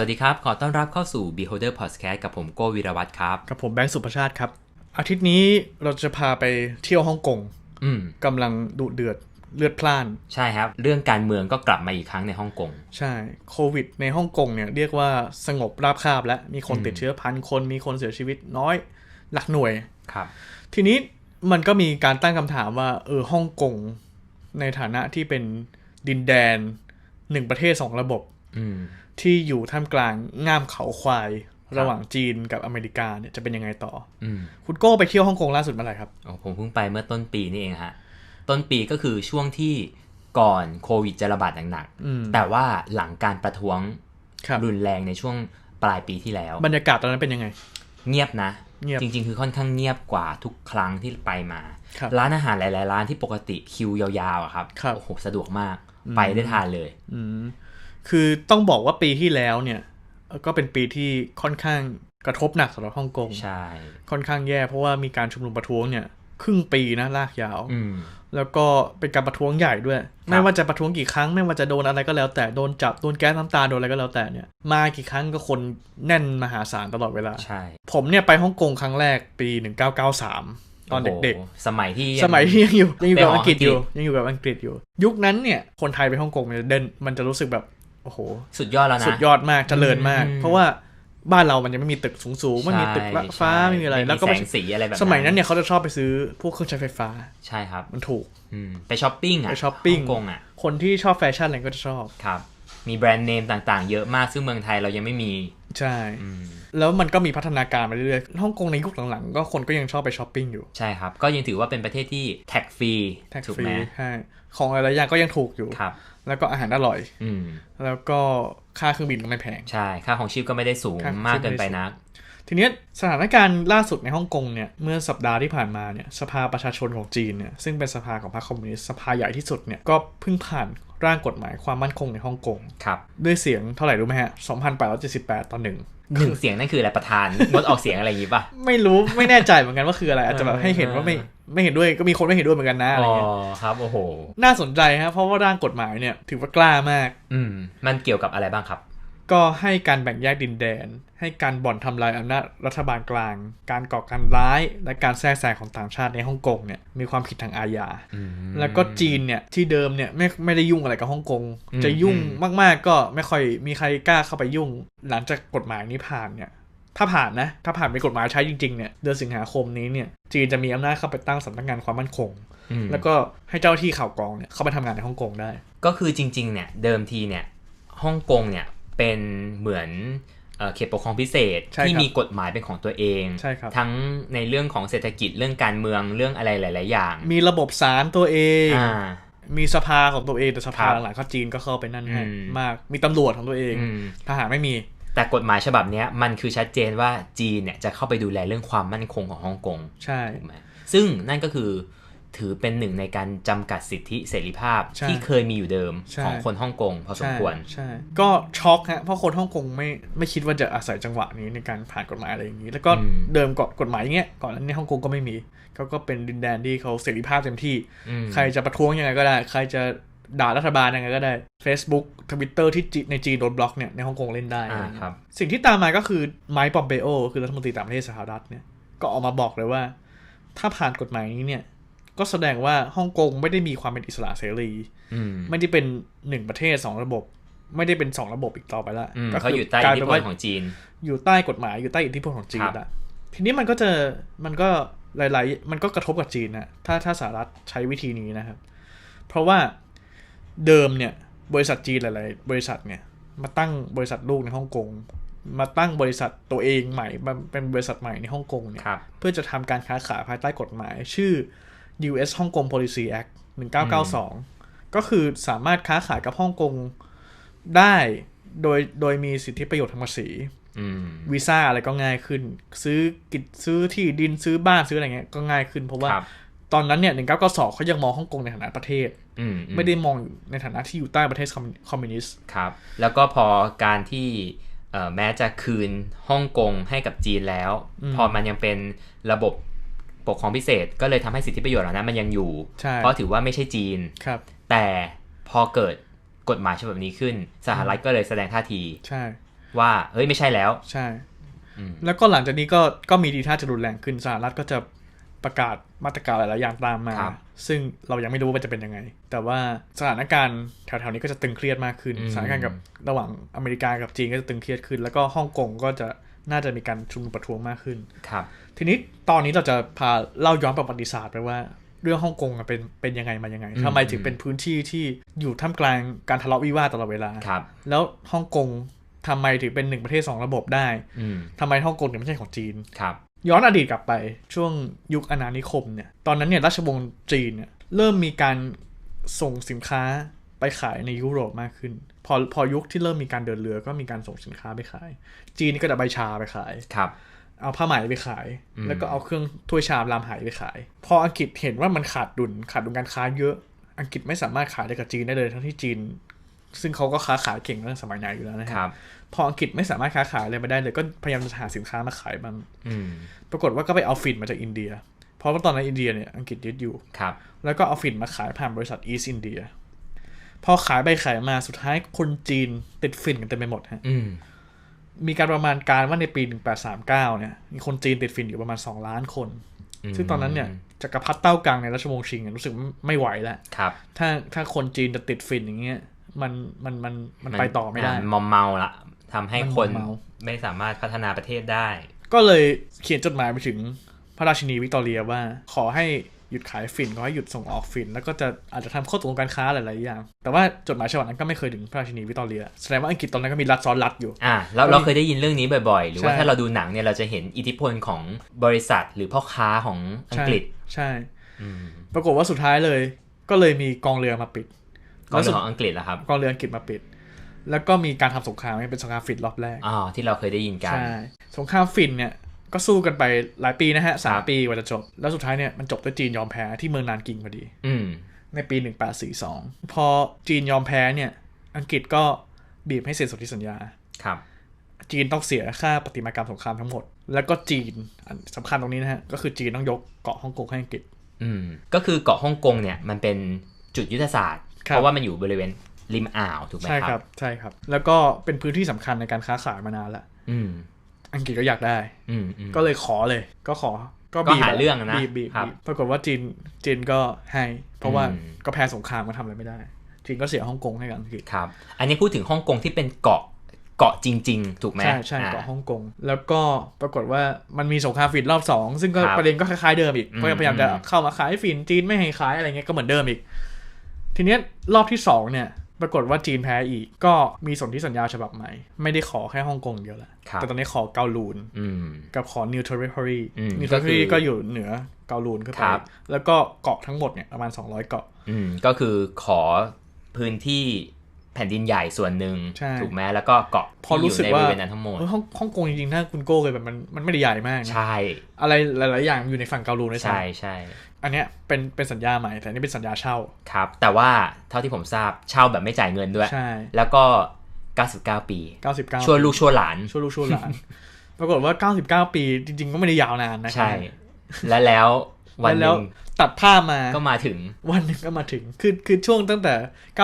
วัสดีครับ ขอต้อนรับเข้าสู่ Beholder Podcast กับผมโก้วีรวัตรครับ กับผมแบงค์สุประชาติครับ อาทิตย์นี้เราจะพาไปเที่ยวฮ่องกงอืมกำลังดุเดือดเลือดพล่าน ใช่ครับ เรื่องการเมืองก็กลับมาอีกครั้งในฮ่องกง ใช่โควิดในฮ่องกงเนี่ยเรียกว่าสงบราบคาบแล้ว มีคนอืมติดเชื้อพันคนมีคนเสียชีวิตน้อยหลักหน่วยครับ ทีนี้มันก็มีการตั้งคำถามว่าเออฮ่องกงในฐานะที่เป็นดินแดนหนึ่งประเทศสองระบบ อืม ที่อยู่ท่ามกลางง่ามเขาควาย ระหว่างจีนกับอเมริกาเนี่ยจะเป็นยังไงต่ออืมคุณโก้ไปเที่ยวฮ่องกงล่าสุดเมื่อไหร่ครับโอ้ผมเพิ่งไปเมื่อต้นปีนี่เองฮะต้นปีก็คือช่วงที่ก่อนโควิดจะระบาดหนักอืมๆแต่ว่าหลังการประท้วงครับรุนแรงในช่วงปลายปีที่แล้ว บรรยากาศตอนนั้นเป็นยังไง เงียบนะเงียบจริง ๆ คือค่อนข้างเงียบกว่าทุกครั้งที่ไปมาครับร้านอาหารหลาย ๆ ร้านที่ปกติคิวยาวๆอะครับครับโอ้โหสะดวกมากไปได้ทานเลยอืม คือต้องบอกว่าปีที่แล้วเนี่ยเอ่อก็เป็นปีที่ค่อนข้างกระทบหนักสำหรับฮ่องกงใช่ค่อนข้างแย่เพราะว่ามีการชุมนุมประท้วงเนี่ยครึ่งปีนะลากยาวอืมแล้วก็เป็นการประท้วงใหญ่ด้วย ไม่ว่าจะประท้วงกี่ครั้ง ไม่ว่าจะโดนอะไรก็แล้ว แต่โดนจับโดนแก๊สน้ำตาโดนอะไรก็แล้วแต่เนี่ย มากี่ครั้งก็คนแน่นมหาศาลตลอดเวลาใช่ผมเนี่ยไปฮ่องกงครั้งแรกปี 1993 ตอนเด็กโโหสมัยที่ๆสมัยที่ยังอยู่ยังอยู่กับไปหออังกฤษอยู่อังกฤษยังอยู่กับอังกฤษอยู่ ยุคนั้นเนี่ยคนไทยไปฮ่องกงมันจะเดินมันจะรู้สึกแบบ โอ้โห สุดยอดแล้วนะ สุดยอดมากเจริญมากอืมเพราะว่าบ้านเรามันยังไม่มีตึกสูงๆไม่มีตึกละฟ้าใช่ไม่มีอะไร แล้วก็แสงสีอะไรแบบสมัยนั้นเนี่ยเขาจะชอบไปซื้อพวกเครื่องใช้ไฟฟ้า ใช่ครับ มันถูกอืมไปช้อปปิ้งอะไปช้อปปิ้งฮ่องกงอะ คนที่ชอบแฟชั่นอะไรก็จะชอบครับ มีแบรนด์เนมต่างๆ เยอะมากซึ่งเมืองไทยเรายังไม่มี ใช่อืมแล้วมันก็มีพัฒนาการมาเรื่อยๆฮ่องกงในยุคหลังๆ ก็คนก็ยังชอบไปช้อปปิ้งอยู่ ใช่ครับ ก็ยังถือว่าเป็นประเทศที่แท็กฟรีแท็กถูกฟรีไหมใช่ของหลายๆอย่างก็ยังถูกอยู่ครับ แล้วก็อาหารอร่อย อืมแล้วก็ค่าเครื่องบินก็ไม่แพง ใช่ ค่าของชีพก็ไม่ได้สูงค่าของชีพมากเกินไปไม่ได้สูงนัก ทีเนี้ยสถานการณ์ล่าสุดในฮ่องกงเนี่ย เมื่อสัปดาห์ที่ผ่านมาเนี่ย สภาประชาชนของจีนเนี่ย ซึ่งเป็นสภาของพรรคคอมมิวนิสต์ สภาใหญ่ที่สุดเนี่ย ก็เพิ่งผ่านร่างกฎหมายความมั่นคงในฮ่องกง ครับ ด้วยเสียงเท่าไหร่รู้ไหมฮะ 2,878 ต่อหนึ่งหนึ่งเสียงนั่นคืออะไรประธานงดออกเสียงอะไรอย่างงี้ป่ะ ไม่รู้ ไม่แน่ใจเหมือนกันว่าคืออะไร อาจจะแบบให้เห็นว่าไม่ ไม่เห็นด้วยก็มีคนไม่เห็นด้วยเหมือนกันนะอะไรอ๋อเงี้ยครับโอ้โห น่าสนใจฮะเพราะว่าร่างกฎหมายเนี่ยถือว่ากล้ามาก อืมมันเกี่ยวกับอะไรบ้างครับ ก็ให้การแบ่งแยกดินแดน ให้การบ่อนทำลายอำนาจรัฐบาลกลาง การก่อการร้าย และการแทรกแซงของต่างชาติในฮ่องกงเนี่ยมีความผิดทางอาญาอืมแล้วก็จีนเนี่ยที่เดิมเนี่ยไม่ไม่ได้ยุ่งอะไรกับฮ่องกงอืมจะยุ่งอืมมากๆก็ไม่ค่อยมีใครกล้าเข้าไปยุ่ง หลังจากกฎหมายนี้ผ่านเนี่ย ถ้าผ่านนะ ถ้าผ่านเป็นกฎหมายใช้จริงๆเนี่ยเดือนสิงหาคมนี้เนี่ยจีนจะมีอำนาจเข้าไปตั้งสำนักงานความมั่นคงอืมแล้วก็ให้เจ้าหน้าที่ข่าวกรองเนี่ยเข้าไปทำงานในฮ่องกงได้ ก็คือจริงๆเนี่ยเดิมทีเนี่ยฮ่องกงเนี่ยเป็นเหมือนเอ่อเขตปกครองพิเศษใช่ครับที่มีกฎหมายเป็นของตัวเองใช่ครับทั้งในเรื่องของเศรษฐกิจเรื่องการเมืองเรื่องอะไรหลาย ๆ อย่าง มีระบบศาลตัวเองอ่ามีสภาของตัวเองแต่สภาครับหลังๆเขาจีนก็เข้าไปนั่นให้อืมมากมีตำรวจของตัวเองอืมทหารไม่มี แต่กฎหมายฉบับเนี้ยมันคือชัดเจนว่าจีนเนี่ยจะเข้าไปดูแลเรื่องความมั่นคงของฮ่องกงใช่ถูกไหมซึ่งนั่นก็คือถือเป็นหนึ่งในการจำกัดสิทธิเสรีภาพใช่ที่เคยมีอยู่เดิมใช่ของคนฮ่องกงพอสมใช่ควรใช่ก็ช็อกฮะเพราะคนฮ่องกงไม่ไม่คิดว่าจะอาศัยจังหวะนี้ในการผ่านกฎหมายอะไรอย่างนี้ แล้วก็อืมเดิมก่อนกฎหมายอย่างเงี้ยก่อนหนั้านในฮ่องกงก็ไม่มีเขาก็เป็นดินแดนที่เขาเสรีภาพเต็มที่อืมใครจะประท้วงยังไงก็ได้ ใครจะ ด่ารัฐบาลยังไงก็ได้ Facebook Twitter ที่จีในจีนโดนบล็อกเนี่ยในฮ่องกงเล่นได้อ่าครับสิ่งที่ตามมาก็คือไมค์ปอมเปโอคือรัฐมนตรีต่างประเทศสหรัฐเนี่ยก็ออกมาบอกเลยว่า ถ้าผ่านกฎหมายนี้เนี่ยก็แสดงว่าฮ่องกงไม่ได้มีความเป็นอิสระเสรีอืมไม่ได้เป็นหนึ่งประเทศสองระบบ ไม่ได้เป็นสองระบบอีกต่อไปละอืมก็เขาอยู่ใต้กลาอิทธิเป็นพลว่าของจีน อยู่ใต้กฎหมายอยู่ใต้อิทธิพลของจีนครับละทีนี้มันก็จะมันก็หลาย ๆ มันก็กระทบกับจีนนะถ้าถ้าสหรัฐใช้วิธีนี้นะครับ เพราะว่า เดิมเนี่ยบริษัทจีนหลาย ๆ บริษัทเนี่ยมาตั้งบริษัทลูกในฮ่องกงมาตั้งบริษัทตัวเองใหม่มาเป็นบริษัทใหม่ในฮ่องกงเนี่ยครับเพื่อจะทำการค้าขายภายใต้กฎหมาย ชื่อ U.S. Hong Kong Policy Act 1992 ก็คือสามารถค้าขายกับฮ่องกงได้โดยโดยมีสิทธิประโยชน์ทางภาษีอืมวีซ่าอะไรก็ง่ายขึ้น ซื้อกิจซื้อที่ดินซื้อบ้านซื้ออะไรเงี้ยก็ง่ายขึ้น เพราะว่าครับ ตอนนั้นเนี่ย1992เขายังมองฮ่องกงในฐานะประเทศอืมไม่ได้มองในฐานะที่อยู่ใต้ประเทศคอมมิคอมมิวนิสต์ครับ แล้วก็พอการที่เอ่อแม้จะคืนฮ่องกงให้กับจีนแล้ว พอมันยังเป็นระบบปกครองพิเศษ ก็เลยทำให้สิทธิประโยชน์เหล่านั้นมันยังอยู่ใช่เพราะถือว่าไม่ใช่จีนครับ แต่พอเกิดกฎหมายฉบับนี้ขึ้น สหรัฐก็เลยแสดงท่าทีใช่ว่าเฮ้ยไม่ใช่แล้วใช่อืมแล้วก็หลังจากนี้ก็ก็มีดีท่าจะรุนแรงขึ้นสหรัฐก็จะ ประกาศมาตรการหลายๆอย่างตามมาครับซึ่งเรายังไม่รู้ว่าจะเป็นยังไง แต่ว่าสถานการณ์แถวๆนี้ก็จะตึงเครียดมากขึ้น สถานการณ์กับระหว่างอเมริกากับจีนก็จะตึงเครียดขึ้น แล้วก็ฮ่องกงก็จะน่าจะมีการชุมนุมประท้วงมากขึ้นครับ ทีนี้ตอนนี้เราจะพาเล่าย้อนประวัติศาสตร์ไปว่าเรื่องฮ่องกงอะเป็นเป็นยังไงมายังไงอืมทำไมถึงเป็นพื้นที่ที่อยู่ท่ามกลางการทะเลาะวิวาทตลอดเวลาครับแล้วฮ่องกงทำไมถึงเป็นหนึ่งประเทศสองระบบได้อืมทำไมฮ่องกงถึงไม่ใช่ของจีนครับ ย้อนอดีตกลับไปช่วงยุคอาณานิคมเนี่ยตอนนั้นเนี่ยราชวงศ์จีนเนี่ยเริ่มมีการส่งสินค้าไปขายในยุโรปมากขึ้น พอพอยุคที่เริ่มมีการเดินเรือก็มีการส่งสินค้าไปขาย จีนนี่ก็จะใบชาไปขายครับเอาผ้าไหมไปขายอืมแล้วก็เอาเครื่องถ้วยชามรามไหไปขาย พออังกฤษเห็นว่ามันขาดดุลขาดดุลการค้าเยอะ อังกฤษไม่สามารถขายได้กับจีนได้เลย ทั้งที่จีน ซึ่งเขาก็ค้าขายเก่งตั้งแต่สมัยไหนอยู่แล้วนะคฮะรับ พออังกฤษไม่สามารถค้าขายอะไรมาได้เลยก็พยายามจะหาสินค้ามาขายบ้างอืมปรากฏว่าก็ไปเอาฝิ่นมาจากอินเดีย เพราะว่าตอนนั้นอินเดียเนี่ยอังกฤษยึดอยู่ครับ แล้วก็เอาฝิ่นมาขายผ่านบริษัทอีสอินเดียพอขายไปขายมาสุดท้ายคนจีนติดฝิ่นกันเต็มไปหมดฮะอืมมีการประมาณการว่าในปี 1839 เนี่ย มีคนจีนติดฝิ่นอยู่ประมาณ 2 ล้านคน ซึ่งตอนนั้นเนี่ยจักรพรรดิเต้ากังในราชวงศ์ชิงเนี่ยรู้สึกไม่ไหวแล้วครับถ้าถ้าคนจีนจะติดฝิ่นอย่างเงี้ย มันมันมันมันไปต่อไม่ได้ มอมเมาละ ทำให้มันคนมอมเมาไม่สามารถพัฒนาประเทศได้ ก็เลยเขียนจดหมายไปถึงพระราชินีวิกตอเรียว่า ขอให้หยุดขายฝิ่นขอให้หยุดส่งออกฝิ่นแล้วก็จะอาจจะทำข้อตกลงการค้าหลาย ๆ อย่าง แต่ว่าจดหมายฉบับนั้นก็ไม่เคยถึงพระราชินีวิกตอเรีย แสดงว่าอังกฤษตอนนั้นก็มีรัฐซ้อนรัฐอยู่ อ่าเราเราเคยได้ยินเรื่องนี้บ่อย ๆ หรือว่าใช่ถ้าเราดูหนังเนี่ยเราจะเห็นอิทธิพลของบริษัทหรือพ่อค้าของอังกฤษ ใช่อืมปรากฏว่าสุดท้ายเลย ก็เลยมีกองเรือมาปิดก็เรื่องของอังกฤษแล้วครับกองเรืออังกฤษมาปิด แล้วก็มีการทำสงครามเป็นสงครามฝิ่นรอบแรกอ๋อที่เราเคยได้ยินกันใช่สงครามฝิ่นเนี่ยก็สู้กันไปหลายปีนะฮะสามครับปีกว่าจะจบ แล้วสุดท้ายเนี่ยมันจบด้วยจีนยอมแพ้ที่เมืองนานกิงพอดี อืมในปี 1842 พอจีนยอมแพ้เนี่ย อังกฤษก็บีบให้เซ็นสนธิสัญญาครับ จีนต้องเสียค่าปฏิมากรรมสงครามทั้งหมด แล้วก็จีนอันสำคัญตรงนี้นะฮะ ก็คือจีนต้องยกเกาะฮ่องกงให้อังกฤษ อืม ก็คือเกาะฮ่องกงเนี่ยมันเป็นจุดยุทธศาสตร์ครับเพราะว่ามันอยู่บริเวณ ริมอ่าวถูกไหมใช่คครัรับบใช่ครับ แล้วก็เป็นพื้นที่สำคัญในการค้าขายมานานละอืมอังกฤษก็อยากได้อืมอืมก็เลยขอเลย ก็ขอ ก็ก็บีบหาเรื่องอะนะบีบบีบครับบีบปรากฏว่าจีน จีนก็ให้ เพราะว่าอืมก็แพ้สงครามก็ทำอะไรไม่ได้ จีนก็เสียฮ่องกงให้กับอังกฤษครับ อันนี้พูดถึงฮ่องกงที่เป็นเกาะเกาะจริง ๆ ถูกไหมใช่ใช่อ่เกาะฮ่องกง แล้วก็ปรากฏว่ามันมีสงครามฝิ่นรอบสองซึ่งก็ครับประเด็นก็คล้ายๆเดิมอีกอืมพยายามจะอืมเข้ามาขายฝิ่นจีนไม่ให้ขายอะไรเงี้ยก็เหมือนเดิมอีก ทีเนี้ยรอบที่สองเนี่ย ปรากฏว่าจีนแพ้อีก ก็มีสนธิสัญญาฉบับใหม่ ไม่ได้ขอแค่ฮ่องกงเดียวละครับแต่ตอนนี้ขอเกาลูนอืมกับขอ New Territory อืม New ก็คือ Territory ก็อยู่เหนือเกาลูนขึ้นไปครับแล้วก็เกาะทั้งหมดเนี่ยประมาณ 200 เกาะอืมก็คือขอพื้นที่แผ่นดินใหญ่ส่วนหนึ่งใช่ถูกไหมแล้วก็เกาะพอที่อรู้ยู่สึกในบว่าริเวณนั้นทั้งหมดเฮ้ยฮ่องฮ่องกงจริงๆถ้าคุณโก้เคยแบบมันมันไม่ได้ใหญ่มากนะใช่ อะไรหลายๆอย่างอยู่ในฝั่งเกาลูนด้วยใช่ซ้ำใช่ อันเนี้ยเป็นเป็นสัญญาใหม่แต่อันนี่เป็นสัญญาเช่าครับ แต่ว่าเท่าที่ผมทราบเช่าแบบไม่จ่ายเงินด้วย ใช่ แล้วก็ 99 ปี 99ช่วยลูกช่วยหลานช่วยลูกช่วยหลาน ปรากฏว่า 99 ปีจริงๆ ก็ไม่ได้ยาวนานนะใช่ และแล้ววันหแล้วนึ่ง ตัดภาพมาก็มาถึง วันหนึงก็มาถึง คือคือช่วงตั้งแต่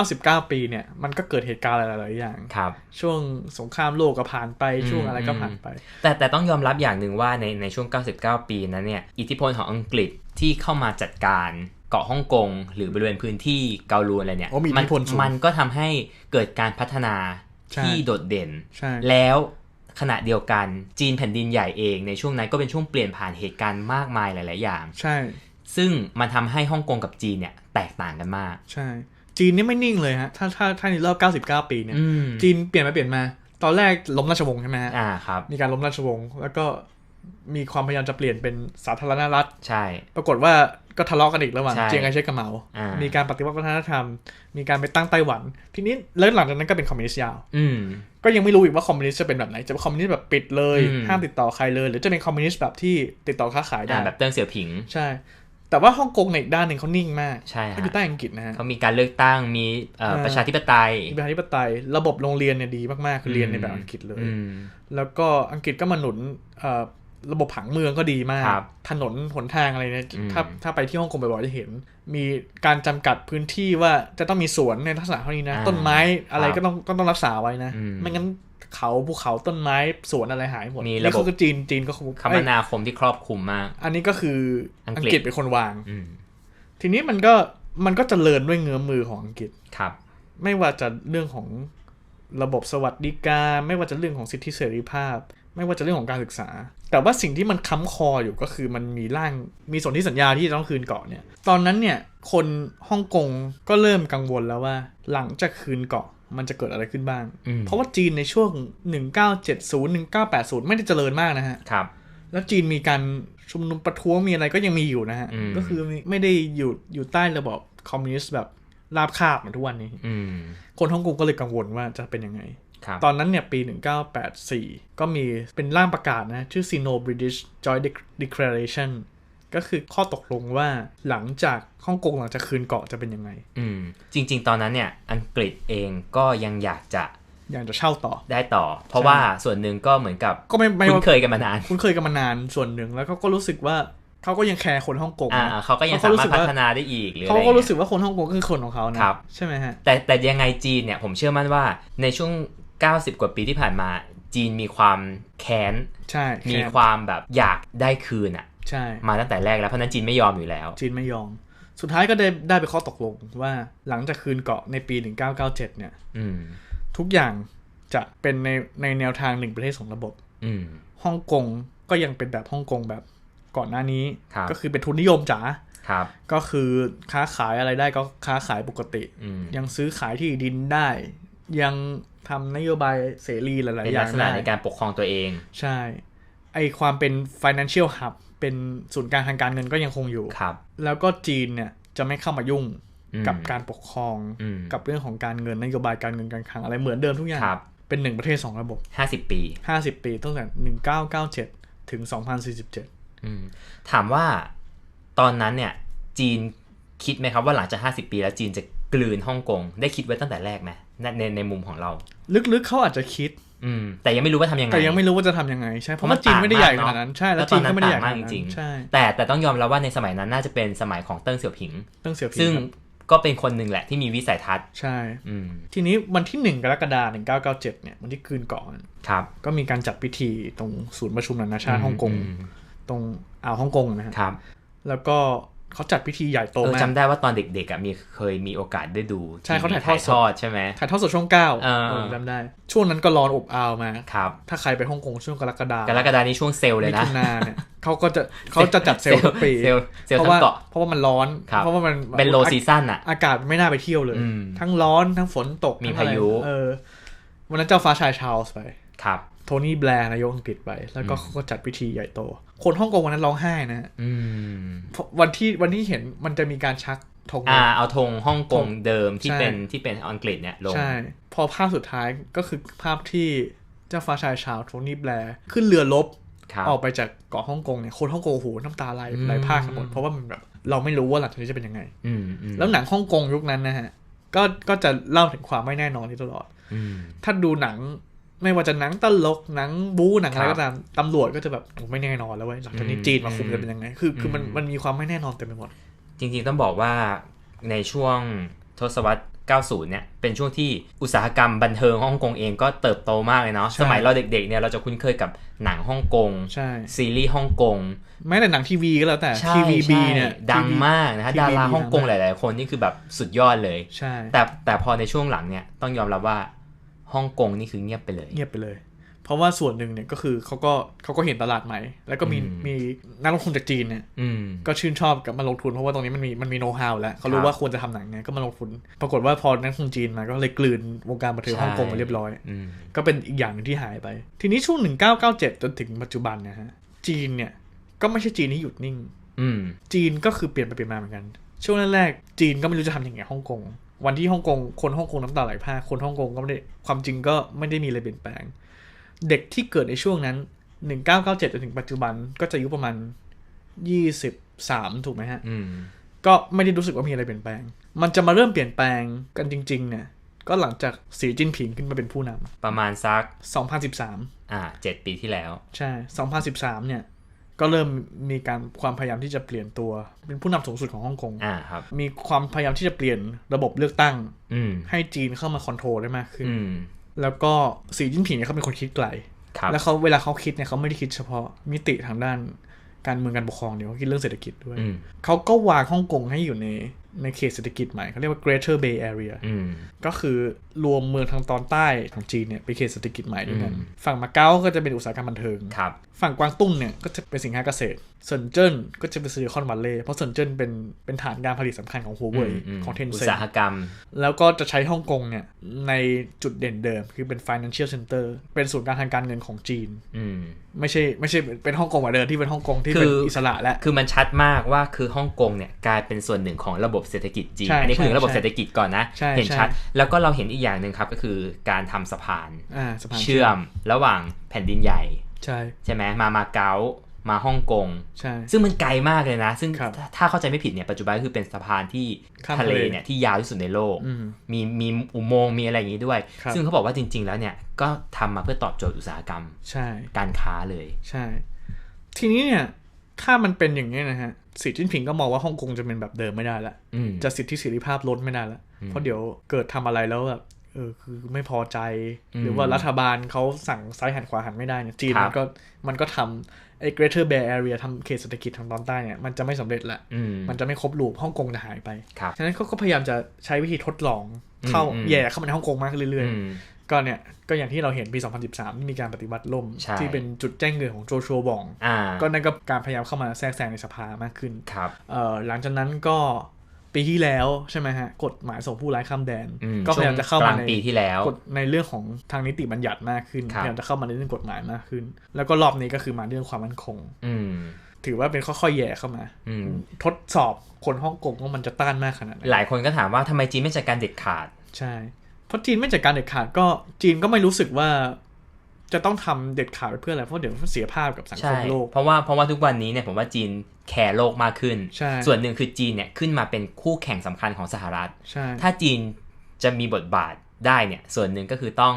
99 ปีเนี่ย มันก็เกิดเหตุการณ์หลายๆอย่างครับ ช่วงสงครามโลกก็ผ่านไปอืมช่วงอะไรก็ผ่านไป แต่แต่ต้องยอมรับอย่างหนึ่งว่าในในช่วง 99 ปีนั้นเนี่ยอิทธิพลของอังกฤษที่เข้ามาจัดการเกาะฮ่องกงหรือบริเวณพื้นที่เกาลูนอะไรเนี่ยโอ้มีอิทธิพลสูงมันก็ทำให้เกิดการพัฒนาใช่ที่โดดเด่นใช่แล้วขณะเดียวกันจีนแผ่นดินใหญ่เองในช่วงนั้นก็เป็นช่วงเปลี่ยนผ่านเหตุการณ์มากมายหลาย ๆ อย่าง ใช่ ซึ่งมันทำให้ฮ่องกงกับจีนเนี่ยแตกต่างกันมาก ใช่ จีนนี่ไม่นิ่งเลยฮะ ถ้าถ้าถ้าในรอบ 99 ปีเนี่ยอืมจีนเปลี่ยนมาเปลี่ยนมา ตอนแรกล้มราชวงศ์ใช่ไหมฮะอ่าครับ มีการล้มราชวงศ์แล้วก็มีความพยายามจะเปลี่ยนเป็นสาธารณรัฐ ใช่ ปรากฏว่าก็ทะเลาะกันอีกระหว่างใช่เจียงไคเชกกับเหมาอ่ามีมีการปฏิวัติวัฒนธรรม มีการไปตั้งไต้หวัน ทีนี้แล้วหลังจากนั้นก็เป็นคอมมิวนิสต์ยาวอืมก็ยังไม่รู้อีกว่าคอมมิวนิสต์จะเป็นแบบไหน จะเป็นคอมมิวนิสต์แบบปิดเลยอืมห้ามติดต่อใครเลย หรือจะเป็นคอมมิวนิสต์แบบที่ติดต่อค้าขายได้อ่าแบบเติ้งเสี่ยวผิง ใช่ แต่ว่าฮ่องกงในอีกด้านหนึ่งเขานิ่งมากใช่เขาฮะอยู่ใต้อังกฤษนะฮะเขามีการเลือกตั้งมีเอ่ออ่าประชาธิปไตยมีประชาธิปไตย ระบบโรงเรียนเนี่ยดีมากๆคือเรียนในแบบอังกฤษเลยอืมแล้วก็อังกฤษก็มาหนุนเอ่อระบบผังเมืองก็ดีมากครับถนนหนทางอะไรเนี่ยอืมถ้าถ้าไปที่ฮ่องกงบ่อยๆจะเห็น มีการจำกัดพื้นที่ว่าจะต้องมีสวนในลักษณะเท่านี้นะอ่าต้นไม้อะไรครับก็ต้องก็ต้องรักษาไว้นะอืมไม่งั้น เขาภูเขาต้นไม้สวนอะไรหายหมดมีระบบนี่คือจีนจีนก็คงคมนาคมที่ครอบคลุมมาก อันนี้ก็คืออัอังงกฤษกฤษเป็นคนวางอืมทีนี้มันก็มันก็จเจริญด้วยเงื้อมือของอังกฤษครับ ไม่ว่าจะเรื่องของระบบสวัสดิการ ไม่ว่าจะเรื่องของสิทธิเสรีภาพ ไม่ว่าจะเรื่องของการศึกษา แต่ว่าสิ่งที่มันค้ำคออยู่ก็คือมันมีร่างมีสนธิสัญญาที่จะต้องคืนเกาะเนี่ย ตอนนั้นเนี่ยคนฮ่องกงก็เริ่มกังวลแล้วว่า หลังจากคืนเกาะ มันจะเกิดอะไรขึ้นบ้างอืมเพราะว่าจีนในช่วง 1970 1980 ไม่ได้เจริญมากนะฮะครับ แล้วจีนมีการชุมนุมประท้วงมีอะไรก็ยังมีอยู่นะฮะอืมก็คือไม่ได้อยู่อยู่ใต้ระบอบคอมมิวนิสต์แบบราบคาบเหมือนทุกวันนี้อืมคนฮ่องกงก็เลยกังวลว่าจะเป็นยังไงครับตอนนั้นเนี่ยปี 1984 ก็มีเป็นร่างประกาศนะ ชื่อ Sino-British Joint Declaration ก็คือข้อตกลงว่าหลังจากฮ่องกงหลังจากคืนเกาะจะเป็นยังไง อืม จริง ๆ ตอนนั้นเนี่ยอังกฤษเองก็ยังอยากจะอยากจะเช่าต่อได้ต่อ เพราะว่าส่วนหนึ่งก็เหมือนกับก็ไม่ไม่คุ้นว่าเคยกันมานานคุ้นเคยกันมานานส่วนหนึ่งแล้วเขาก็รู้สึกว่าเขาก็ยังแคร์คนฮ่องกงอ่านะเขาก็ยังเขาสารู้มารสึถกพัว่าฒนาได้อีกหรืออะเขาไรก็รู้เงี้ยสึกว่าคนฮ่องกงก็คือคนของเขานะครับใช่ไหมฮะแต่แต่ยังไงจีนเนี่ยผมเชื่อมั่นว่าในช่วง 90 กว่าปีที่ผ่านมาจีนมีความแค้นใช่มีแร์ความแบบอยากได้คืนอะ ใช่มาตั้งแต่แรกแล้วเพราะฉะนั้นจีนไม่ยอมอยู่แล้ว จีนไม่ยอม สุดท้ายก็ได้ได้ไปข้อตกลงว่าหลังจากคืนเกาะในปี 1997 เนี่ยอืมทุกอย่างจะเป็นในในแนวทางหนึ่งประเทศสองระบบอืมฮ่องกงก็ยังเป็นแบบฮ่องกงแบบก่อนหน้านี้ครับก็คือเป็นทุนนิยมจ๋าครับก็คือค้าขายอะไรได้ก็ค้าขายปกติอืมยังซื้อขายที่ดินได้ ยังทำนโยบายเสรีหลายเป็นๆอลัย่ากงษณะได้ในการปกครองตัวเอง ใช่ ไอความเป็น financial hub เป็นศูนย์กลางทางการเงินก็ยังคงอยู่ครับ แล้วก็จีนเนี่ยจะไม่เข้ามายุ่งอืมกับการปกครองอืมกับเรื่องของการเงินนโยบายการเงินการคลังอะไรเหมือนเดิมทุกอย่างครับเป็นหนึ่งประเทศสองระบบห้าสิบปี50ปีตั้งแต่1997ถึง2047อืมถามว่าตอนนั้นเนี่ย จีนคิดไหมครับว่าหลังจาก50ปีแล้วจีนจะกลืนฮ่องกง ได้คิดไว้ตั้งแต่แรกไหมในในในมุมของเรา ลึกๆเขาอาจจะคิด อืมแต่ยังไม่รู้ว่าทำยังไงแต่ยังไม่รู้ว่าจะทำยังไงใช่เพราะว่าเพราะมันจีนไม่ได้ใหญ่ขต่างมากนาดนั้นใช่แล้วแล้วตจีอนนนั้นก็ไม่ได้ใหญ่ต่างขมากนาดนั้จรินงๆใช่แต่แต่ต้องยอมรับว่าในสมัยนั้นน่าจะเป็นสมัยของเติ้งเสี่ยวผิงต้องเสียผิซึ่งครับก็เป็นคนหนึ่งแหละที่มีวิสัยทัศน์ใช่อืมทีนี้วันที่ 1 กรกฎาคม1997 เนี่ยวันที่คืนก่อนครับ ก็มีการจัดพิธีตรงศูนย์ประชุมนานาชาติฮ่องกงมตรงอ่าวฮ่องกงนะฮะครับแล้วก็ เขาจัดพิธีใหญ่โตเออมากจำได้ว่าตอนเด็กๆอะมีเคยมีโอกาสได้ดูใช่เขาถ่ายทอดสดทอดใช่ไหมถ่ายทอดสดช่องเก้าเออเออจำได้ ช่วงนั้นก็ร้อนอบอ้าวมาครับถ้าใครไปฮ่องกงช่วงกรกฎากรกฎานี้ช่วงเซลล์เลยมินะถุนาเนี่ยเขาก็จะเขาจะจัดเซลล์ทุกปีเซลล์เซลล์เพราะทั้ว่างเกาะเพราะว่ามันร้อนครับเพราะว่ามันเป็นโลซีซั่นอะอากาศไม่น่าไปเที่ยวเลยอืมทั้งร้อนทั้งฝนตกมีทั้งอะไรพายุเออวันนั้นเจ้าฟ้าชายชาร์ลส์ไป ครับโทนี่แบร์ นายกอังกฤษไป แล้วก็อืมเขาก็จัดพิธีใหญ่โต คนฮ่องกงวันนั้นร้องไห้นะฮะอืมเพราะวันที่วันที่เห็นมันจะมีการชักธงอ่าเอาธงฮ่องกงเดิมที่ใช่เป็นที่เป็นอังกฤษเนี่ยลงใช่พอภาพสุดท้ายก็คือภาพที่เจ้าฟ้าชายชาวโทนี่แบร์ขึ้นเรือรบครับออกไปจากเกาะฮ่องกงเนี่ยคนฮ่องกงโอ้โหน้ำตาไหลอืมไหลพรากกันหมดเพราะว่ามันแบบเราไม่รู้ว่าหลังจากนี้จะเป็นยังไงอืมอืมแล้วหนังฮ่องกงยุคนั้นนะฮะก็ก็จะเล่าถึงความไม่แน่นอนนี้ตลอดอืมถ้าดูหนัง ไม่ว่าจะหนังตลกหนังบู๊หนังอะไรครับก็ตามตำรวจก็จะแบบโอ้ไม่แน่นอนแล้วเว้ยหลังจากนี้อืมจีนมาคุมจะเป็นยังไง คือคือมันอืมมันมีความไม่แน่นอนเต็มไปหมด จริงๆต้องบอกว่าในช่วงทศวรรษ 90 เนี่ย เป็นช่วงที่อุตสาหกรรมบันเทิงฮ่องกงเองก็เติบโตมากเลยเนาะใช่สมัยเราเด็กๆ เนี่ย เราจะคุ้นเคยกับหนังฮ่องกงใช่ซีรีส์ฮ่องกง แม้แต่หนังทีวีก็แล้วแต่ใช่ทีวีบีใช่เนี่ย ดัง TV มากนะฮะ TVB ดาราฮ่องกงดังหมากลายๆ คนนี่คือแบบสุดยอดเลยใช่แต่แต่พอในช่วงหลังเนี่ย ต้องยอมรับว่า ฮ่องกงนี่คือเงียบไปเลย เงียบไปเลย เพราะว่าส่วนหนึ่งเนี่ยก็คือเขาก็เขาก็เห็นตลาดใหม่ แล้วก็มีอืมมีนักลงทุนจากจีนเนี่ยอืมก็ชื่นชอบกับมาลงทุนเพราะว่าตรงนี้มันมีมันมีโน้ตฮาวแล้วเขารู้ครับว่าควรจะทำหนังไงก็มาลงทุน ปรากฏว่าพอนักลงทุนจีนมาก็เลยกลืนวงการบันเทิงฮ่องกงมาเรียบร้อยอืมก็เป็นอีกอย่างหนึงที่หายไป ทีนี้ช่วง 1997 จนถึงปัจจุบันนะฮะจีนเนี่ยก็ไม่ใช่จีนที่หยุดนิ่งอืมจีนก็คือเปลี่ยนไปเปลี่ยนมาเหมือนกัน ช่วงแรกๆจีนก็ไม่รู้จะทำยังไงฮ่องกง วันที่ฮ่องกงคนฮ่องกงน้ำตาไหลพรากคนฮ่องกงก็ไม่ได้ความจริงก็ไม่ได้มีอะไรเปลี่ยนแปลง เด็กที่เกิดในช่วงนั้น 1997จนถึงปัจจุบันก็จะอายุประมาณ 23 ถูกไหมฮะอืมก็ไม่ได้รู้สึกว่ามีอะไรเปลี่ยนแปลง มันจะมาเริ่มเปลี่ยนแปลงกันจริงๆ เนี่ย ก็หลังจากสีจิ้นผิงขึ้นมาเป็นผู้นประมาณสักำ2013 อ่าเจ็ดปีที่แล้ว ใช่ 2013 เนี่ย ก็เริ่มมีการความพยายามที่จะเปลี่ยนตัว เป็นผู้นำสูงสุดของฮ่องกงอ่าครับ มีความพยายามที่จะเปลี่ยนระบบเลือกตั้งอืมให้จีนเข้ามาคอนโทรลได้มากขึ้นอืมแล้วก็สีจิ้นผิงเนี่ยเขาเป็นคนคิดไกลครับแล้วเขาเวลาเขาคิดเนี่ยเขาไม่ได้คิดเฉพาะมิติทางด้านการเมืองการปกครองเดียวเขาคิดเรื่องเศรษฐกิจด้วยอืมเขาก็วางฮ่องกงให้อยู่ใน ในเขตเศรษฐกิจใหม่เขาเรียกว่า Greater Bay Area อืมก็คือรวมเมืองทางตอนใต้ของจีนเนี่ยเป็นเขตเศรษฐกิจใหม่ด้วยกันอืมฝั่งมาเก๊าก็จะเป็นอุตสาหกรรมบันเทิงครับฝั่งกวางตุ้งเนี่ยก็จะเป็นสินค้าเกษตรเซินเจิ้นก็จะเป็นซิลิคอนวัลเลย์เพราะเซินเจิ้นเป็นเป็นฐานการผลิตสำคัญของหัวเว่ยมของเทนอุเซ็ตนสาหกรรม แล้วก็จะใช้ฮ่องกงเนี่ยในจุดเด่นเดิม คือเป็น financial center เป็นศูนย์กลางทางการเงินของจีนอืมไม่ใช่ไม่ใช่เป็นฮ่องกงเหมือนเดิมที่เป็นฮ่องกงที่เป็นคืออิสระแล้วคือมันชัดมากว่าคือฮ่องกงเนี่ยกลายเป็นส่วนหนึ่งของระบบเศรษฐกิจจีนใช่อันนี้คือใช่ระบบใช่เศรษฐกิจก่อนนะใช่เห็นใช่ชัด แล้วก็เราเห็นอีกอย่างหนึ่งครับก็คือการทำสะพานอ่าสะพานเชื่อมระหว่างแผ่นดินใหญ่ใช่ใช่ไหมมามาเก๊ามาฮ่องกงใช่ซึ่งมันไกลมากเลยนะ ซึ่งครับถ้าถ้าเข้าใจไม่ผิดเนี่ยปัจจุบันก็คือเป็นสะพานที่ข้ามทะเลทะเลเนี่ยที่ยาวที่สุดในโลกอืมมีมีอุโมงค์มีอะไรอย่างนี้ด้วยครับซึ่งเขาบอกว่าจริง ๆ แล้วเนี่ยก็ทำมาเพื่อตอบโจทย์อุตสาหกรรม ใช่ การค้าเลย ใช่ ทีนี้เนี่ยถ้ามันเป็นอย่างนี้ยนะฮะ สีจิ้นผิงก็มองว่าฮ่องกงจะเป็นแบบเดิมไม่ได้ละอืมจะสิทธิเสรีภาพลดไม่ได้ละเพราะเดี๋ยวเกิดทำอะไรแล้วแบบเออคือไม่พอใจอืมหรือว่ารัฐบาลเขาสั่งซ้ายหันขวาหันไม่ได้เนี่ยจีนครับมันก็มันก็ทำ ไอ้ Greater Bay Area ทำเขตเศรษฐกิจทางตอนใต้เนี่ย มันจะไม่สำเร็จละอืมมันจะไม่ครบลูปฮ่องกงจะหายไปครับฉะนั้นเขาก็พยายามจะใช้วิธีทดลองเข้าอืมอืมแย่เข้ามาในฮ่องกงมากขึ้นเรื่อยอืมๆก็เนี่ยก็อย่างที่เราเห็นปี 2013 ที่มีการปฏิวัติล่มใช่ที่เป็นจุดแจ้งเกิดของโจชัวบองอ่าก็นั่นก็การพยายามเข้ามาแทรกแซงในสภามากขึ้นครับเอ่อหลังจากนั้นก็ ปีที่แล้วใช่ไหมฮะกฎหมายส่งผู้ร้ายข้ามแดนอืมก็พยายามจะเข้าช่วงกมาลางในปีที่แล้วกฎในเรื่องของทางนิติบัญญัติมากขึ้นครับพยายามจะเข้ามาในเรื่องกฎหมายมากขึ้น แล้วก็รอบนี้ก็คือมาเรื่องความมั่นคง อืมถือว่าเป็นค่อยๆแย่เข้ามาอืมทดสอบคนฮ่องกงว่ามันจะต้านมากขนาดไหนหลายคนก็ถามว่าทำไมจีนไม่จัดการเด็ดขาด ใช่ เพราะจีนไม่จัดการเด็ดขาดก็จีนก็ไม่รู้สึกว่า จะต้องทำเด็ดขาดไปเพื่ออะไรเพราะเดี๋ยวมันเสียภาพกับสังคใช่มโลก เพราะว่าเพราะว่าทุกวันนี้เนี่ยผมว่าจีนแคร์โลกมากขึ้นใช่ส่วนหนึ่งคือจีนเนี่ยขึ้นมาเป็นคู่แข่งสำคัญของสหรัฐใช่ถ้าจีนจะมีบทบาทได้เนี่ยส่วนหนึ่งก็คือต้อง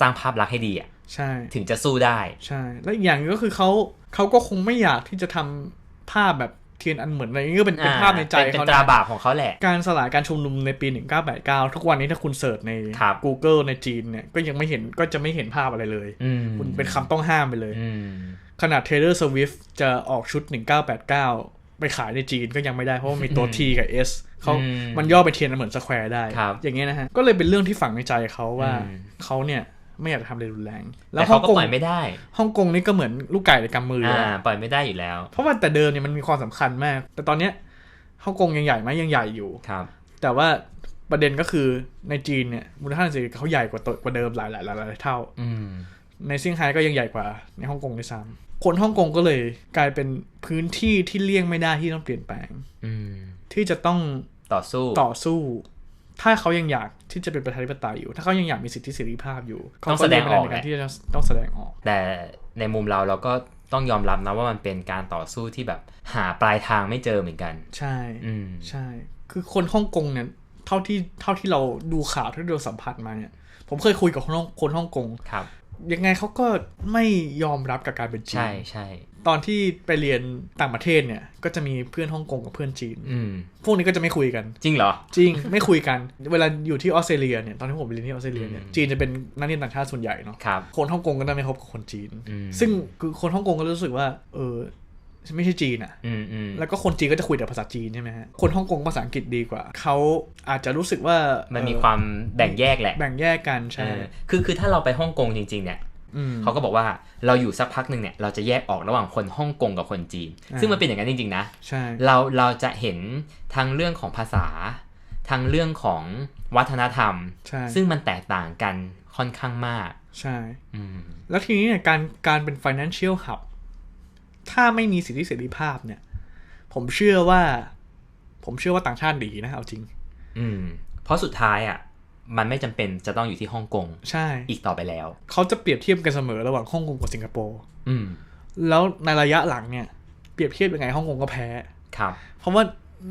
สร้างภาพลักษณ์ให้ดีอะใช่ถึงจะสู้ได้ ใช่ และอีกอย่างหนึ่งก็คือเขาเขาก็คงไม่อยากที่จะทำภาพแบบ เทียนอันเหมือนอะไรนี่ก็เป็นเป็นอ่ภาพในใจเป็นเขาตรานะบาปของเขาแหละ การสลายการชุมนุมในปี 1989 ทุกวันนี้ถ้าคุณเสิร์ชในครับ Google ในจีนเนี่ยก็ยังไม่เห็นก็จะไม่เห็นภาพอะไรเลยอืมคุณเป็นคำต้องห้ามไปเลยอืมขนาด Taylor Swift จะออกชุด 1989 ไปขายในจีนก็ยังไม่ได้เพราะว่ามีตัว T กับ S เขาอืมมันย่อเป็นเทียนอันเหมือนสแควร์ได้ครับอย่างเงี้ยนะฮะ ก็เลยเป็นเรื่องที่ฝังในใจเขาว่าอืมเขาเนี่ย ไม่อยากจะทำอะไรรุนแรงแต่ฮ่เขาองก็กงปล่อยไม่ได้ ฮ่องกงนี่ก็เหมือนลูกไก่ในกำมือเลยอ่าอะปล่อยไม่ได้อยู่แล้ว เพราะว่าแต่เดิมเนี่ยมันมีความสำคัญมาก แต่ตอนเนี้ยฮ่องกงยังใหญ่ไหมยังใหญ่อยู่ ครับ แต่ว่าประเด็นก็คือในจีนเนี่ยมูลค่าทางเศรษฐกิจเขาใหญ่กว่าตัวกว่าเดิมหลายหลายหลายหลายเท่า อืม ในเซี่ยงไฮ้ก็ยังใหญ่กว่าในฮ่องกงด้วยซ้ำคนฮ่องกงก็เลยกลายเป็นพื้นที่ที่เลี่ยงไม่ได้ที่ต้องเปลี่ยนแปลง อืม ที่จะต้องต่อสู้ ต่อสู้ ถ้าเขายังอยากที่จะเป็นประชาธิปไตยอยู่ ถ้าเขายังอยากมีสิทธิเสรีภาพอยู่เขาต้องก็แสดงเลี่ยออกไม่ได้ในการแหละที่จะต้องแสดงออก แต่ในมุมเราเราก็ต้องยอมรับนะว่ามันเป็นการต่อสู้ที่แบบหาปลายทางไม่เจอเหมือนกัน ใช่อืมใช่ คือคนฮ่องกงเนี่ยเท่าที่เท่าที่เราดูข่าวที่เราสัมผัสมาเนี่ย ผมเคยคุยกับคนฮ่องคนฮ่องกงครับยังไงเขาก็ไม่ยอมรับกับการเป็นจีนใช่ใช่ ตอนที่ไปเรียนต่างประเทศเนี่ย ก็จะมีเพื่อนฮ่องกงกับเพื่อนจีนอืมพวกนี้ก็จะไม่คุยกัน จริงเหรอ จริงไม่คุยกัน เวลาอยู่ที่ออสเตรเลียเนี่ยตอนที่ผมไปเรียนที่ออสเตรเลียเนี่ยอืมจีนจะเป็นนักเรียนต่างชาติส่วนใหญ่เนาะครับคนฮ่องกงก็ได้ไม่คบกับคนจีนอืมซึ่งคือคนฮ่องกงก็รู้สึกว่า เออฉันไม่ใช่จีนอะอืมอืมแล้วก็คนจีนก็จะคุยแต่ภาษาจีนใช่ไหมฮะ คนฮ่องกงภาษาอังกฤษดีกว่า เขาอาจจะรู้สึกว่ามันมีเอ่อความแบ่งแยกแหละ แบ่งแยกกันเอใช่อคือคือถ้าเราไปฮ่องกงจริงๆเนี่ยอืม เขาก็บอกว่าเราอยู่สักพักหนึ่งเนี่ยเราจะแยกออกระหว่างคนฮ่องกงกับคนจีนอ่าซึ่งมันเป็นอย่างนั้นจริงๆนะใช่เราเราจะเห็นทั้งเรื่องของภาษาทั้งเรื่องของวัฒนธรรมใช่ซึ่งมันแตกต่างกันค่อนข้างมาก ใช่อืมแล้วทีนี้เนี่ยการการเป็น financial hub ถ้าไม่มีสิทธิเสรีภาพเนี่ย ผมเชื่อว่า ผมเชื่อว่าต่างชาติดีนะเอาจริง อืม เพราะสุดท้ายอะ มันไม่จำเป็นจะต้องอยู่ที่ฮ่องกงใช่อีกต่อไปแล้ว เขาจะเปรียบเทียบกันเสมอระหว่างฮ่องกงกับสิงคโปร์อืมแล้วในระยะหลังเนี่ย เปรียบเทียบยังไงฮ่องกงก็แพ้ครับ เพราะว่า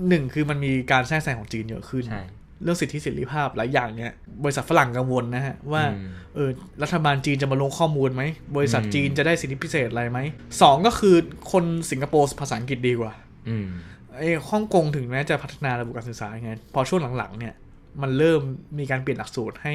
หนึ่งคือมันมีการแทรกแซงของจีนเยอะขึ้นใช่เรื่องสิทธิเสรีภาพหลายอย่างเนี่ยบริษัทฝรั่งกังวลนะฮะ ว่าอืมเออรัฐบาลจีนจะมาลงข้อมูลไหม บริษัทอืมจีนจะได้สิทธิพิเศษอะไรไหมสองก็คือคนสิงคโปร์ภาษาอังกฤษดีกว่าอืมไอ้ฮ่องกงถึงแม้จะพัฒนาระบบการศึกษายังไงพอช่วงหลังๆเนี่ย มันเริ่มมีการเปลี่ยนหลักสูตรให้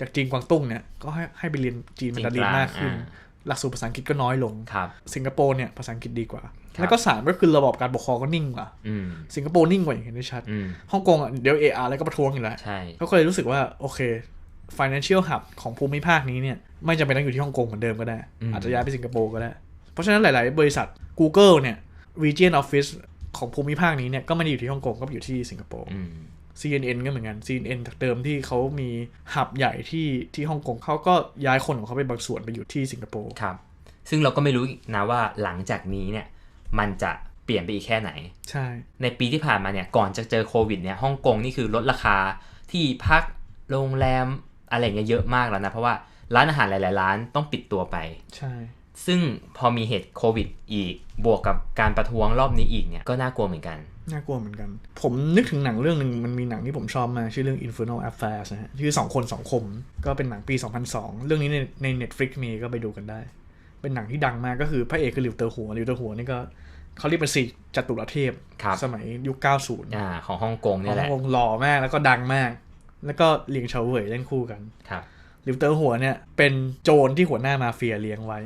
จากจีนกวางตุ้งเนี่ยก็ให้ให้ไปเรียนจีนมันดารินมากขึ้นอ่าหลักสูตรภาษาอังกฤษก็น้อยลงครับสิงคโปร์เนี่ยภาษาอังกฤษดีกว่าครับแล้วก็สามก็คือระบบการปกครองก็นิ่งกว่าอืมสิงคโปร์นิ่งกว่าอย่างเห็นได้ชัดอืมฮ่องกงอะเดี๋ยวเออาแล้วก็ประท้วงอยู่แล้วใช่เขาก็เลยรู้สึกว่าโอเค financial hub ของภูมิภาคนี้เนี่ยไม่จำเป็นต้องอยู่ที่ฮ่องกงเหมือนเดิมก็ได้อืมอาจจะย้ายไปสิงคโปร์ก็ได้ เพราะฉะนั้นหลาย ๆ บริษัท Google เนี่ย region office ของภูมิภาคนี้เนี่ยก็ไม่ได้อยู่ที่ฮ่องกงก็อยู่ที่สิงคโปร์อืม CNN ก็เหมือนกัน CNN จากเดิมที่เขามีหับใหญ่ที่ที่ฮ่องกงเขาก็ย้ายคนของเขาไปบางส่วนไปอยู่ที่สิงคโปร์ครับ ซึ่งเราก็ไม่รู้นะว่าหลังจากนี้เนี่ยมันจะเปลี่ยนไปอีกแค่ไหน ใช่ ในปีที่ผ่านมาเนี่ยก่อนจะเจอโควิดเนี่ยฮ่องกงนี่คือลดราคาที่พักโรงแรมอะไรเงี้ยเยอะมากแล้วนะ เพราะว่าร้านอาหารหลาย ๆ ร้านต้องปิดตัวไป ใช่ ซึ่งพอมีเหตุโควิดอีกบวกกับการประท้วงรอบนี้อีกเนี่ยก็น่ากลัวเหมือนกัน น่ากลัวเหมือนกัน ผมนึกถึงหนังเรื่องหนึ่งมันมีหนังที่ผมชอบมากชื่อเรื่อง Infernal Affairs นะฮะชื่อสองคนสองคม ก็เป็นหนังปี 2002 เรื่องนี้ในใน Netflix มีก็ไปดูกันได้ เป็นหนังที่ดังมากก็คือพระเอกคือหลิวเตอร์หัวหลิวเตอร์หัวนี่ก็เขาเรียกเป็นสี่จตุรเทพครับสมัยยุค 90อ่าของฮ่องกงขเนี่อยงแหละวงหล่อมากแล้วก็ดังมาก แล้วก็เลียงเฉาเหวยเล่นคู่กันครับหลิวเตอร์หัวเนี่ยเป็นโจรที่หัวหน้ามาเฟียเลี้ยงไว้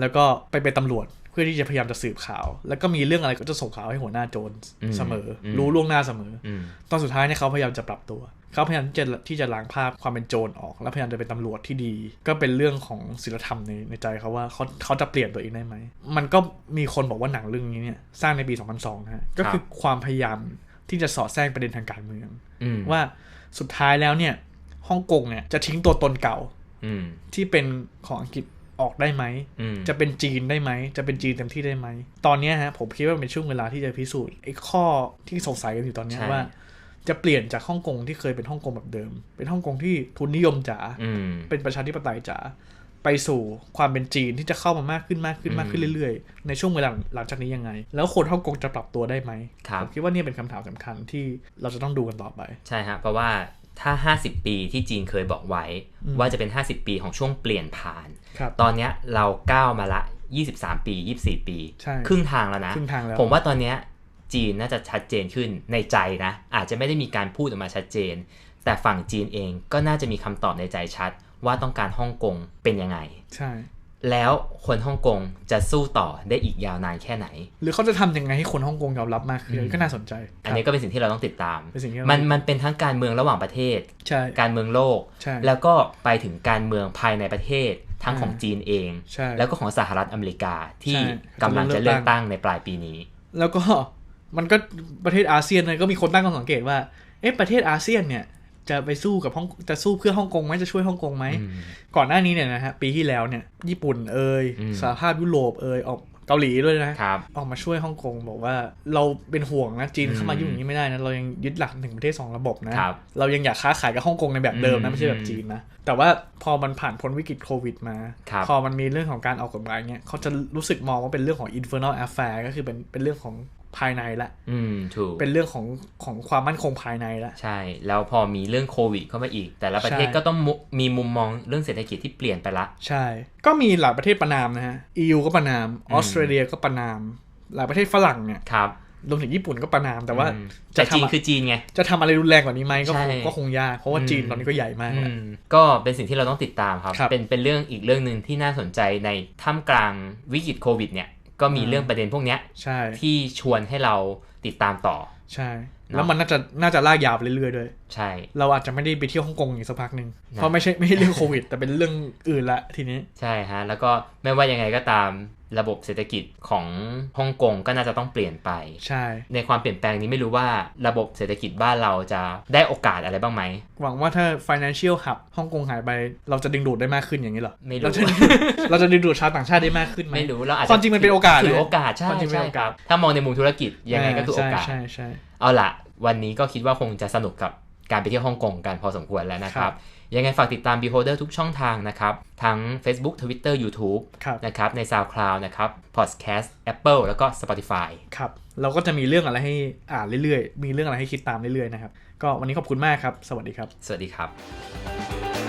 แล้วก็ไปเป็นตำรวจเพื่อที่จะพยายามจะสืบข่าว แล้วก็มีเรื่องอะไรก็จะส่งข่าวให้หัวหน้าโจรอืมเสมออมรู้ล่วงหน้าเสมออืมตอนสุดท้ายเนี่ยเขาพยายามจะปรับตัว เขาพยายามที่จะที่จะล้างภาพความเป็นโจรออก แล้วพยายามจะเป็นตำรวจที่ดี ก็เป็นเรื่องของศีลธรรมในในใจเขาว่าเขาเขาจะเปลี่ยนตัวเองได้ไหม มันก็มีคนบอกว่าหนังเรื่องนี้เนี่ยสร้างในปี 2002นะฮะ ก็คือความพยายามที่จะสอดแทรกประเด็นทางการเมืองอืมว่าสุดท้ายแล้วเนี่ยฮ่องกงเนี่ยจะทิ้งตัวตนเก่าอืมที่เป็นของอังกฤษ ออกได้ไหมอืมจะเป็นจีนได้ไหม จะเป็นจีนเต็มที่ได้ไหม ตอนเนี้ยฮะผมคิดว่าเป็นช่วงเวลาที่จะพิสูจน์ไอ้ข้อที่สงสัยกันอยู่ตอนเนี้ยใช่ว่า จะเปลี่ยนจากฮ่องกงที่เคยเป็นฮ่องกงแบบเดิม เป็นฮ่องกงที่ทุนนิยมจ๋าอืมเป็นประชาธิปไตยจ๋าไปสู่ความเป็นจีนที่จะเข้ามามากขึ้นมากขึ้นมากขึ้นเรื่อยๆ ในช่วงเวลาหลังจากนี้ยังไง แล้วคนฮ่องกงจะปรับตัวได้ไหมครับผมคิดว่าเนี่ยเป็นคำถามสำคัญที่เราจะต้องดูกันต่อไป ใช่ฮะเพราะว่า ถ้า 50 ปีที่จีนเคยบอกไว้อืมว่าจะเป็น 50 ปีของช่วงเปลี่ยนผ่านครับตอนเนี้ยเราก้าวมาละ 23 ปี 24 ปีใช่ครึ่งทางแล้วนะครึ่งทางแล้วผมว่าตอนเนี้ยจีนน่าจะชัดเจนขึ้นในใจนะ อาจจะไม่ได้มีการพูดออกมาชัดเจน แต่ฝั่งจีนเองก็น่าจะมีคำตอบในใจชัดว่าต้องการฮ่องกงเป็นยังไง ใช่ แล้วคนฮ่องกงจะสู้ต่อได้อีกยาวนานแค่ไหน หรือเขาจะทำยังไงให้คนฮ่องกงยอมรับมากขึ้นอืมก็น่าสนใจ อันนี้ก็เป็นสิ่งที่เราต้องติดตามเป็นสิ่งที่เรามันมันเป็นทั้งการเมืองระหว่างประเทศใช่การเมืองโลกใช่แล้วก็ไปถึงการเมืองภายในประเทศ ทั้งของอ่าจีนเองใช่แล้วก็ของสหรัฐอเมริกาที่ใช่กำลังจะจะเลืเลืออกกตั้ตั้งงในปลายปีนี้ แล้วก็มันก็ประเทศอาเซียนเนี่ยก็มีคนตั้งข้อสังเกตว่าเอ๊ะประเทศอาเซียนเนี่ย จะไปสู้กับฮ่องจะสู้เพื่อฮ่องกงไหมจะช่วยฮ่องกงไหมอืมก่อนหน้านี้เนี่ยนะฮะปีที่แล้วเนี่ยญี่ปุ่นเอ่ยอืมสหภาพยุโรปเอ่ยออกเกาหลีด้วยนะครับออกมาช่วยฮ่องกงบอกว่าเราเป็นห่วงนะจีนเข้ามาอืมยุ่งอย่างนี้ไม่ได้นะเรายังยึดหลักหนึ่งประเทศสองระบบนะครับเรายังอยากค้าขายกับฮ่องกงในแบบเดิมอืนะมไม่ใช่แบบจีนนะแต่ว่าพอมันผ่านพ้นวิกฤตโควิดมาครับพอมันมีเรื่องของการออกกฎหมายเนี่ยเขาจะรู้สึกมองว่าเป็นเรื่องของ infernal affair ก็คือเป็นเป็นเรื่องของ ภายในละอืมถูกเป็นเรื่องของของความมั่นคงภายในละใช่ แล้วพอมีเรื่องโควิดเข้ามาอีก แต่ละประเทศใช่ก็ต้องมุมีมุมมองเรื่องเศรษฐกิจที่เปลี่ยนไปละ ใช่ ก็มีหลายประเทศประนามนะฮะ EU ก็ประนามออสเตรเลียก็ประนาม หลายประเทศฝรั่งเนี่ยครับรวมถึงญี่ปุ่นก็ประนามแต่ว่าอืมจะแต่จีนทำคือจีนไง จะทำอะไรรุนแรงกว่านี้ไหมก็คงใช่ก็คงยากเพราะว่าอืมจีนตอนนี้ก็ใหญ่มากอืแล้วมก็เป็นสิ่งที่เราต้องติดตามครับครับ เป็นเป็นเรื่องอีกเรื่องหนึ่งที่น่าสนใจในท่ามกลางวิกฤตโควิดเนี่ย ก็มีอืมเรื่องประเด็นพวกเนี้ยใช่ที่ชวนให้เราติดตามต่อ ใช่เนอะแล้วมันน่าจะน่าจะลากยาวไปเรื่อยๆด้วย ใช่ เราอาจจะไม่ได้ไปเที่ยวฮ่องกงอีกสักพักหนึ่งนะเพราะไม่ใช่ไม่ใช่เรื่องโควิด แต่เป็นเรื่องอื่นละทีนี้ ใช่ฮะ แล้วก็ไม่ว่ายังไงก็ตาม ระบบเศรษฐกิจของฮ่องกงก็น่าจะต้องเปลี่ยนไป ใช่ ในความเปลี่ยนแปลงนี้ไม่รู้ว่าระบบเศรษฐกิจบ้านเราจะได้โอกาสอะไรบ้างไหม หวังว่าถ้า financial hub ฮ่องกงหายไป เราจะดึงดูดได้มากขึ้นอย่างนี้เหรอ ไม่รู้ เราจะเราจะดึงดูดชาวต่างชาติได้มากขึ้นไหมไม่รู้ เราอาจจะความจริงมันเป็นโอกาสถือนะโอกาส ใช่ความจริงเป็นใช่โอคการัสบถ้ามองในมุมธุรกิจยังไงก็คือโอกาส ใช่ใช่เอาล่ะวันนี้ก็คิดว่าคงจะสนุกกับ การไปเที่ยวฮ่องกงกันพอสมควรแล้วนะคครัรับบยังไงฝากติดตาม Beholder ทุกช่องทางนะครับ ทั้ง Facebook Twitter YouTube ครับนะครับ ใน SoundCloud นะครับ Podcast Apple แล้วก็ Spotify ครับ เราก็จะมีเรื่องอะไรให้อ่านเรื่อยๆ มีเรื่องอะไรให้คิดตามเรื่อยๆนะครับ ก็วันนี้ขอบคุณมากครับ สวัสดีครับ สวัสดีครับ